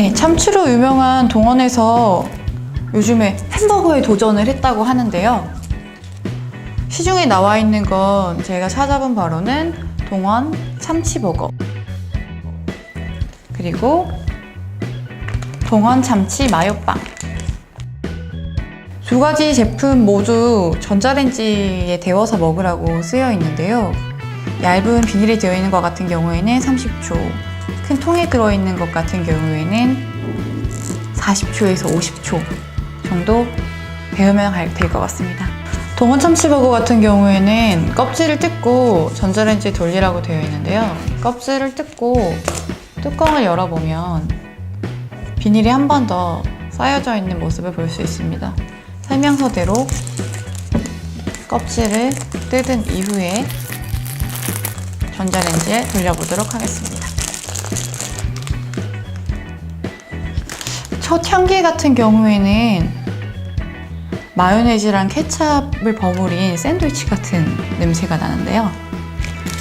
네, 참치로 유명한 동원에서 요즘에 햄버거에 도전을 했다고 하는데요. 시중에 나와 있는 건 제가 찾아본 바로는 동원 참치버거. 그리고 동원 참치 마요빵. 두 가지 제품 모두 전자레인지에 데워서 먹으라고 쓰여 있는데요. 얇은 비닐에 되어 있는 것 같은 경우에는 30초, 큰 통에 들어있는 것 같은 경우에는 40초에서 50초 정도 데우면 될 것 같습니다. 동원 참치버거 같은 경우에는 껍질을 뜯고 전자레인지에 돌리라고 되어 있는데요. 껍질을 뜯고 뚜껑을 열어보면 비닐이 한 번 더 쌓여져 있는 모습을 볼 수 있습니다. 설명서대로 껍질을 뜯은 이후에 전자레인지에 돌려보도록 하겠습니다. 첫 향기 같은 경우에는 마요네즈랑 케찹을 버무린 샌드위치 같은 냄새가 나는데요.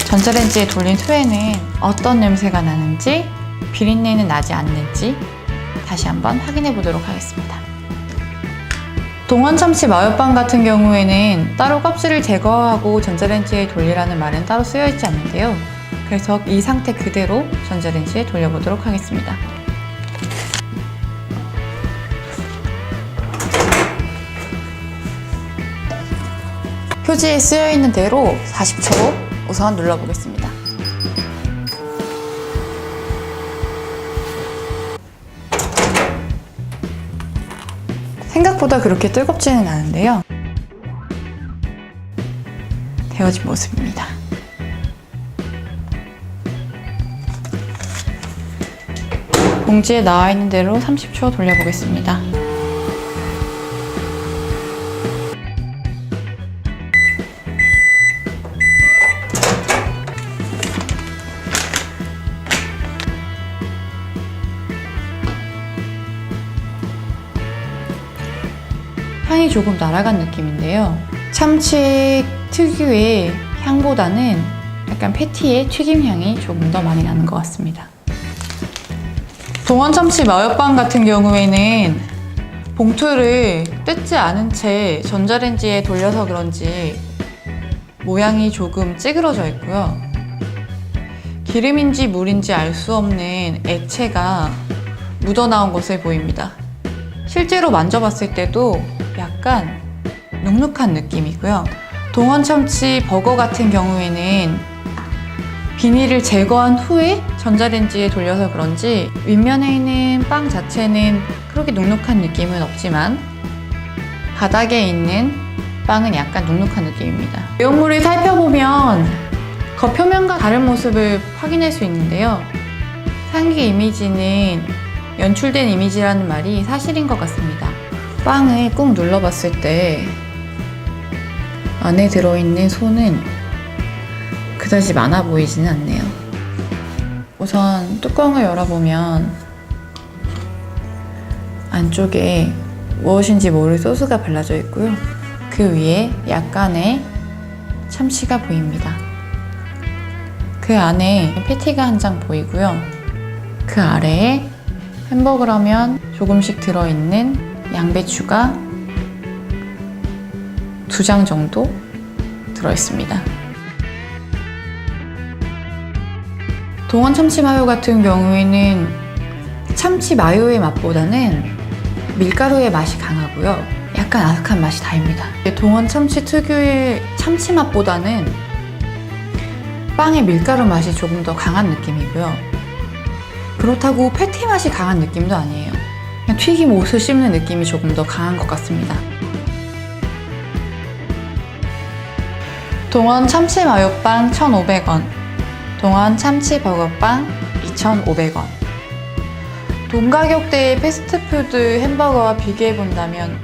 전자레인지에 돌린 후에는 어떤 냄새가 나는지 비린내는 나지 않는지 다시 한번 확인해 보도록 하겠습니다. 동원 참치 마요빵 같은 경우에는 따로 껍질을 제거하고 전자레인지에 돌리라는 말은 따로 쓰여 있지 않는데요. 그래서 이 상태 그대로 전자레인지에 돌려보도록 하겠습니다. 표지에 쓰여 있는 대로 40초 우선 눌러보겠습니다. 생각보다 그렇게 뜨겁지는 않은데요. 데워진 모습입니다. 봉지에 나와 있는 대로 30초 돌려보겠습니다. 향이 조금 날아간 느낌인데요. 참치 특유의 향보다는 약간 패티의 튀김 향이 조금 더 많이 나는 것 같습니다. 동원 참치 마요빵 같은 경우에는 봉투를 뜯지 않은 채 전자레인지에 돌려서 그런지 모양이 조금 찌그러져 있고요. 기름인지 물인지 알 수 없는 액체가 묻어나온 것을 보입니다. 실제로 만져봤을 때도 약간 눅눅한 느낌이고요. 동원 참치 버거 같은 경우에는 비닐을 제거한 후에 전자레인지에 돌려서 그런지 윗면에 있는 빵 자체는 그렇게 눅눅한 느낌은 없지만 바닥에 있는 빵은 약간 눅눅한 느낌입니다. 내용물을 살펴보면 겉표면과 다른 모습을 확인할 수 있는데요. 상기 이미지는 연출된 이미지라는 말이 사실인 것 같습니다. 빵을 꾹 눌러봤을 때 안에 들어있는 손은 그다지 많아 보이지는 않네요. 우선 뚜껑을 열어보면 안쪽에 무엇인지 모를 소스가 발라져 있고요. 그 위에 약간의 참치가 보입니다. 그 안에 패티가 한 장 보이고요. 그 아래에 햄버거라면 조금씩 들어있는 양배추가 두 장 정도 들어있습니다. 동원 참치 마요 같은 경우에는 참치 마요의 맛보다는 밀가루의 맛이 강하고요. 약간 아삭한 맛이 다입니다. 동원 참치 특유의 참치 맛보다는 빵의 밀가루 맛이 조금 더 강한 느낌이고요. 그렇다고 패티 맛이 강한 느낌도 아니에요. 튀김 옷을 씹는 느낌이 조금 더 강한 것 같습니다. 동원 참치 마요빵 1,500원, 동원 참치 버거빵 2,500원. 동 가격대의 패스트푸드 햄버거와 비교해 본다면